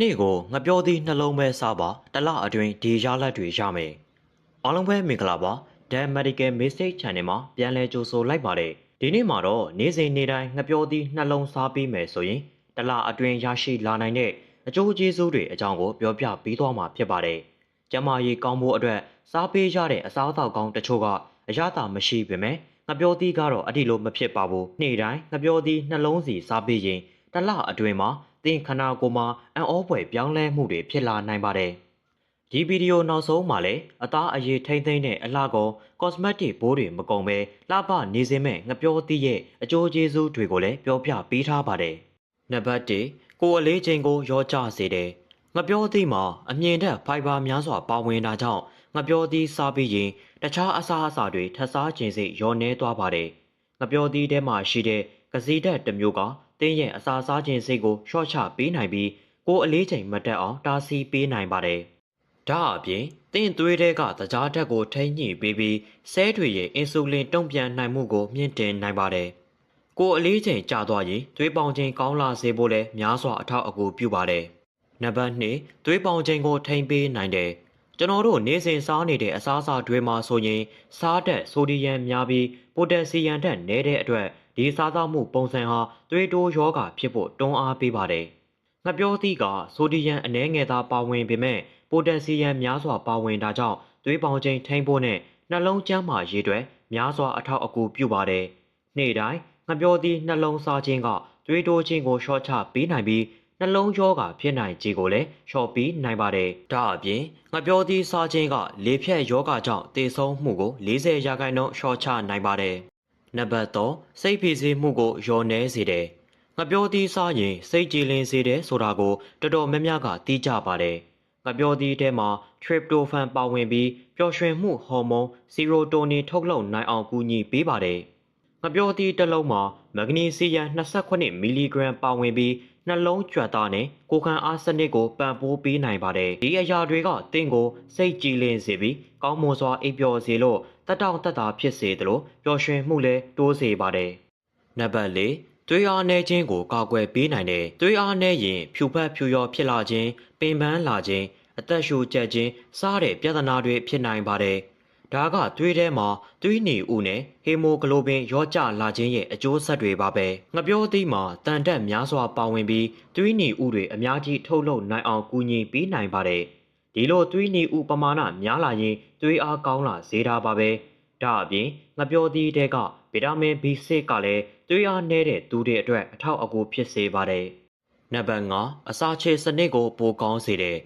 နေ့ကိုငပြောသည့်နှလုံးပဲစားပါတစ်လအတွင်းဒီရလဒ်တွေရမယ်အားလုံးပဲမင်္ဂလာပါ Dan Medical Message Channel မှာပြန်လည်ကြိုဆိုလိုက်ပါတယ်ဒီနေ့မှာတော့နေ့စဉ်နေ့တိုင်းငပြောသည့်နှလုံးစားပြီးမယ်ဆိုရင်တစ်လအတွင်းရရှိလာနိုင်တဲ့အကျိုးကျေးဇူးတွေအကြောင်းကိုပြောပြပေးသွားမှာဖြစ်ပါတယ်ကျမကြီးကောင်းဖို့အတွက်စားပေးရတဲ့အစားအသောက်ကောင်းတချို့ကအရသာမရှိပေမဲ့ငပြောသီးကတော့အဲ့ဒီလိုမဖြစ်ပါဘူးနေ့တိုင်းငပြောသီးနှလုံးစီစားပေးရင်တစ်လအတွင်းမှာ သင်ခန္ဓာကိုယ်မှာအံ့ဩဖွယ်ပြောင်းလဲမှုတွေဖြစ်လာနိုင်ပါတယ်ဒီဗီဒီယိုနောက်ဆုံးမှာလည်းအသားအရည်ထိမ့်သိမ့်တဲ့အလှကုန် cosmetic ဘိုးတွေမကုန်ပဲလှပနေစင်းမဲ့ငပြောသီးရဲ့အကျိုးကျေးဇူးတွေကိုလည်းပြောပြပေးထားပါတယ်နံပါတ်1ကိုယ်အလေးချိန်ကိုရောကျစေတယ်ငပြောသီးမှာအမြင်တက်ဖိုင်ဘာများစွာပါဝင်တာကြောင့်ငပြောသီးစားပြီးရင်တခြားအစားအစာတွေထပ်စားခြင်းစိတ်ရောနှဲသွားပါတယ်ငပြောသီးထဲမှာရှိတဲ့ကစီဓာတ်တစ်မျိုးက တင်းရဲ့အစာစားခြင်းစိတ်ကိုရှော့ချပေးနိုင်ပြီးကိုယ်အလေးချိန်မတက်အောင်တားဆီးပေးနိုင်ပါတယ်ဒါအပြင်တင်းသွေးတွေကတကြားဓာတ်ကိုထိန်းညှိပေးပြီးဆဲတွေရဲ့အင်ဆူလင်တုံ့ပြန်နိုင်မှုကိုမြင့်တင်နိုင်ပါတယ်ကိုယ်အလေးချိန်ကျသွားရင်သွေးပေါင်ချိန်ကောင်းလာစေဖို့လည်းများစွာအထောက်အကူပြုပါတယ်နံပါတ်2သွေးပေါင်ချိန်ကိုထိန်းပေးနိုင်တယ်ကျွန်တော်တို့နေ့စဉ်စားနေတဲ့အစားအစာတွေမှာဆိုရင်စားတဲ့ဆိုဒီယမ်များပြီးပိုတက်ဆီယမ်ဓာတ်နည်းတဲ့အတွက် ဒီစားသောက်မှုပုံစံဟာသွေးတိုးရောဂါဖြစ်ဖို့တွန်းအားပေးပါတယ်။ငှက်ပြောသီးကဆိုဒီယမ်အနည်းငယ်သာပါဝင်ပေမဲ့ပိုတက်ဆီယမ်များစွာပါဝင်တာကြောင့်သွေးပေါင်ချိန်ထိန်းဖို့နဲ့နှလုံးကျန်းမာရေးအတွက်များစွာအထောက်အကူပြုပါတယ်။နေ့တိုင်းငှက်ပြောသီးနှလုံးစားခြင်းကသွေးတိုးခြင်းကိုရှော့ချပေးနိုင်ပြီးနှလုံးရောဂါဖြစ်နိုင်ခြင်းကိုလည်းလျှော့ပြီးနိုင်ပါတယ်။ဒါအပြင်ငပြောသီးစားခြင်းကလေဖြတ်ယောဂကြောင့်တေဆုံးမှုကို40ရာခိုင်နှုန်းလျှော့ချနိုင်ပါတယ်။ နံပါတ်3စိတ်ဖိစီးမှုကိုလျော့နှဲစေတယ်။ငပြောသီးစားရင်စိတ်ကြည်လင်စေတယ်ဆိုတာကိုတော်တော်များများကသိကြပါတယ်။ငပြောသီးထဲမှာ tryptophan ပါဝင်ပြီးပျော်ရွှင်မှုဟော်မုန်း serotonin ထုတ်လုပ်နိုင်အောင်ကူညီပေးပါတယ်။ငပြောသီးတစ်လုံးမှာမဂနီဆီယမ်28မီလီဂရမ်ပါဝင်ပြီး နှလုံးကြွက်သားနဲ့ကိုခံအားစနစ်ကိုပံ့ပိုးပေးနိုင်ပါတယ်။ဒီအရာတွေကတင့်ကိုစိတ်ကြည်လင်စေပြီးကောင်းမွန်စွာအိပ်ပျော်စေလို့တက်တောင့်တက်တာဖြစ်စေသလိုပျော်ရွှင်မှုလည်းတိုးစေပါတယ်။နံပါတ်၄သွေးအားနည်းခြင်းကိုကာကွယ်ပေးနိုင်တယ်။သွေးအားနည်းရင်ဖြူဖက်ဖြူရောဖြစ်လာခြင်းပင်ပန်းလာခြင်းအသက်ရှူကျက်ခြင်းစားတဲ့ပြဿနာတွေဖြစ်နိုင်ပါတယ်။ ဒါကသွေးထဲမှာသွေးနီဥနဲ့ဟီမိုဂလိုဘင်ရောကျလာခြင်းရဲ့အကျိုးဆက်တွေပါပဲငပြောသီးမှာတန်တက်များစွာပါဝင်ပြီးသွေးနီဥတွေအများကြီးထုတ်လုပ်နိုင်အောင်ကူညီပေးနိုင်ပါတယ်ဒီလိုသွေးနီဥပမာဏများလာရင်သွေးအားကောင်းလာစေတာပါပဲဒါအပြင်ငပြောသီးတဲ့ကဗီတာမင် B6 ကလည်းသွေးအားနည်းတဲ့သူတွေအတွက်အထောက်အကူဖြစ်စေပါတယ်နံပါတ်5အစာချေစနစ်ကိုပိုကောင်းစေတယ်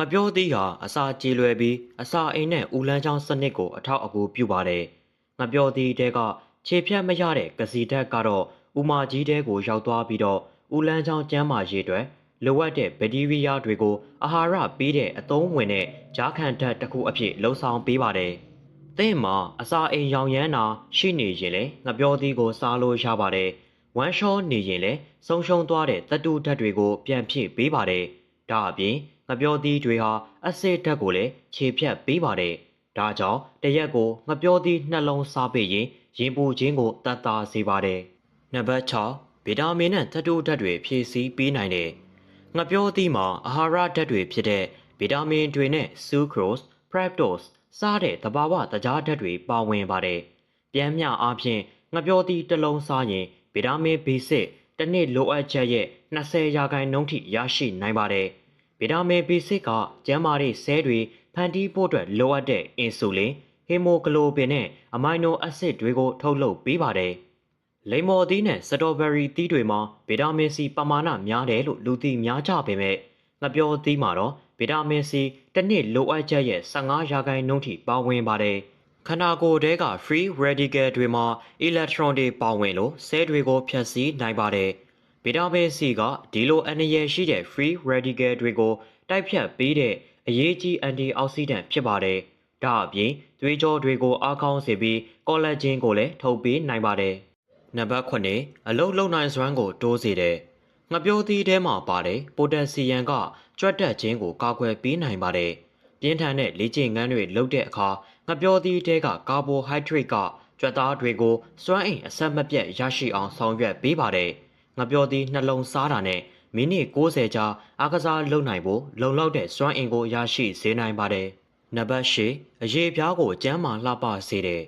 ငပြောသီးဟာအစာကြေလွယ်ပြီးအစာအိမ်နဲ့ဦးလန်းချောင်းစနစ်ကိုအထောက်အကူပြုပါတယ်။ငပြောသီးတဲကခြေဖြတ်မရတဲ့ကစီဓာတ်ကတော့ဥမာကြီးတဲကိုရောက်သွားပြီးတော့ဦးလန်းချောင်းကျန်းမာရေးအတွက်လိုအပ်တဲ့ဘက်တီးရီးယားတွေကိုအာဟာရပေးတဲ့အသုံးဝင်တဲ့ဂျားခံဓာတ်တစ်ခုအဖြစ်လှုံ့ဆော်ပေးပါတယ်။သင်မှာအစာအိမ်ရောင်ရမ်းတာရှိနေရင်လေငပြောသီးကိုစားလို့ရပါတယ်။ဝမ်းလျှောနေရင်လည်းဆုံးရှုံးသွားတဲ့တတုဓာတ်တွေကိုပြန်ဖြည့်ပေးပါတယ်။ဒါအပြင် ငပြောသီးတွေဟာအဆစ်ဓာတ်ကိုလည်းခြေဖြတ်ပေးပါတယ်။ဒါကြောင့်တရက်ကိုငပြောသီးနှလုံးစားပေးရင်ရင်ပူခြင်းကိုတတ်တာစေပါတယ်။နံပါတ်6ဗီတာမင်နဲ့သတ္တုဓာတ်တွေဖြည့်ဆည်းပေးနိုင်တယ်။ငပြောသီးမှာအာဟာရဓာတ်တွေဖြစ်တဲ့ဗီတာမင်တွေနဲ့ sucrose, fructose စားတဲ့သဘာဝတကြားဓာတ်တွေပါဝင်ပါတယ်။ပြန်မြအားဖြင့်ငပြောသီးတစ်လုံးစားရင်ဗီတာမင် B6 တစ်နှစ်လိုအပ်ချက်ရဲ့20ရာခိုင်နှုန်းထိရရှိနိုင်ပါတယ်။ ဗီတာမင် B6 ကကျန်းမာတဲ့ဆဲတွေဖန်တီးဖို့အတွက်လိုအပ်တဲ့အင်ဆူလင်ဟီမိုဂလိုဘင်နဲ့အမိုင်နိုအက်ဆစ်တွေကို ထုတ်လုပ်ပေးပါတယ်။လိမ္မော်သီးနဲ့စတော်ဘယ်ရီသီးတွေမှာဗီတာမင်စီပမာဏများတယ်လို့လူသိများကြပေမဲ့ငပြောသီးမှာတော့ဗီတာမင်စီတစ်နှစ်လိုအပ်ချက်ရဲ့15ရာခိုင်နှုန်းထိပါဝင်ပါတယ်။ခန္ဓာကိုယ်ထဲက free radical တွေမှာ electron တွေပါဝင်လို့ဆဲတွေကိုဖျက်ဆီးနိုင်ပါတယ်။ဗီ တာမင် C ကဒီလိုအန္တရာယ်ရှိတဲ့ free radical တွေကိုတိုက်ဖြတ်ပေးတဲ့အရေးကြီး antioxidant ဖြစ်ပါတယ်။ဒါအပြင်သွေးကြောတွေကိုအားကောင်းစေပြီး collagen ကိုလည်းထုတ်ပေးနိုင်ပါတယ်။နံပါတ်9အလုတ်လုံနိုင်စွမ်းကိုတိုးစေတယ်။ငှပြောသီးထဲမှာပါတယ်ပိုတက်ဆီယမ်ကကြွက်တက်ခြင်းကိုကာကွယ်ပေးနိုင်ပါတယ်။ပြင်းထန်တဲ့လေ့ကျင့်ခန်းတွေလုပ်တဲ့အခါငှပြောသီးထဲကကာဘိုဟိုက်ဒရိတ်ကကြွက်သားတွေကိုစွမ်းအင်အဆက်မပြတ်ရရှိအောင်ဆောင်ရွက်ပေးပါတယ်။ ငပြောသီးနှလုံးစားတာနဲ့မိနစ်60ကြာအားကစားလုပ်နိုင်ဖို့လုံလောက်တဲ့စွမ်းအင်ကိုရရှိစေနိုင်ပါတယ်။နံပါတ်၈အရေးပြားကိုကျန်းမာလှပစေတဲ့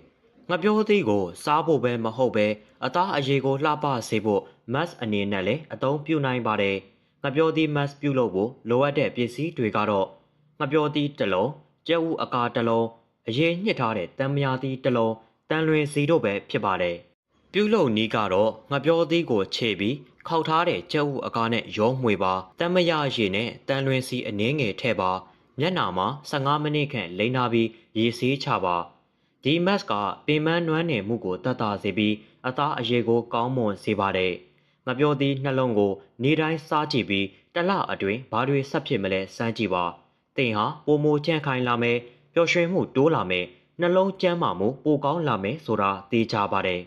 ငပြောသေးကိုစားဖို့ပဲမဟုတ်ပဲအသားအရေးကိုလှပစေဖို့ mask အနေနဲ့လည်းအသုံးပြုနိုင်ပါတယ်။ငပြောသေး mask ပြုလုပ်ဖို့လိုအပ်တဲ့ပစ္စည်းတွေကတော့ငပြောသေးတစ်လုံး၊ကြက်ဥအကာတစ်လုံး၊အရေးညှစ်ထားတဲ့တံမြာသီးတစ်လုံး၊တန်လွင်စီတို့ပဲဖြစ်ပါတယ်။ ပြုလုပ်နီးကတော့ငပြောသေးကိုခြေပြီးခောက်ထားတဲ့ကြက်ဥအကားနဲ့ရောမှွေပါတမ်းမရရည်နဲ့တန်လွင်စီအနှင်းငယ်ထည့်ပါမျက်နှာမှာ15မိနစ်ခန့်လိမ့်နာပြီးရေဆေးချပါဒီ mask ကပင်မနွမ်းနယ်မှုကိုတတ်တာစေပြီးအသားအရည်ကိုကောင်းမွန်စေပါတယ်ငပြောသည့်နှလုံးကို နေတိုင်းစားကြည့်ပြီးတစ်လအတွင်းဘာတွေဆက်ဖြစ်မလဲစမ်းကြည့်ပါတင်ဟာပိုမိုကြန့်ခိုင်လာမယ်ပျော်ရွှင်မှုတိုးလာမယ်နှလုံးကျန်းမာမှုပိုကောင်းလာမယ်ဆိုတာသိကြပါတယ်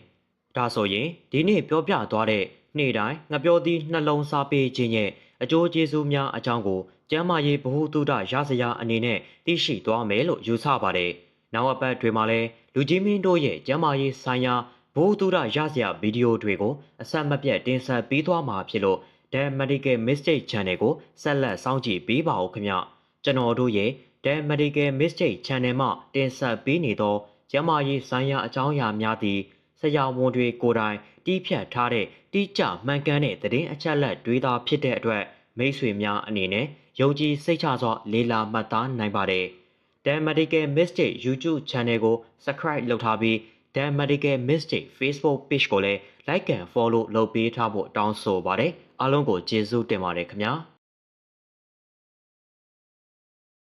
ဒါဆိုရင်ဒီနေ့ပြောပြသွားတဲ့နေ့တိုင်းငပြောသည့်နှလုံးစားပေးခြင်းရဲ့အကျိုးကျေးဇူးများအကြောင်းကိုကျမ်းမာရေးဗဟုသုတရစရာအနေနဲ့သိရှိသွားမယ်လို့ယူဆပါတယ်။နောက်အပတ်တွေမှာလည်းလူကြီးမင်းတို့ရဲ့ကျမ်းမာရေးဆိုင်ရာဗဟုသုတရစရာဗီဒီယိုတွေကိုအဆက်မပြတ်တင်ဆက်ပေးသွားမှာဖြစ်လို့ The Medical Mistake Channel ကိုဆက်လက်စောင့်ကြည့်ပေးပါဦးခင်ဗျ။ကျွန်တော်တို့ရဲ့ The Medical Mistake Channel မှာတင်ဆက်ပေးနေသောကျမ်းမာရေးဆိုင်ရာအကြောင်းအရာများသည့်ဆ ရာဝန်တွေကိုယ်တိုင်တီးဖြတ်ထားတဲ့တိကျမှန်ကန်တဲ့သတင်းအချက်အလက်တွေသာဖြစ်တဲ့အတွက်မိတ်ဆွေများအနေနဲ့ယုံကြည်စိတ်ချစွာလေးလာမှတ်သားနိုင်ပါတယ်။ The Medical Mistake YouTube Channel ကို Subscribe လုပ်ထားပြီး The Medical Mistake Facebook Page ကိုလည်း Like and Follow လုပ်ပေးထားဖို့တောင်းဆိုပါတယ်။အားလုံးကိုကျေးဇူးတင်ပါတယ်ခင်ဗျာ။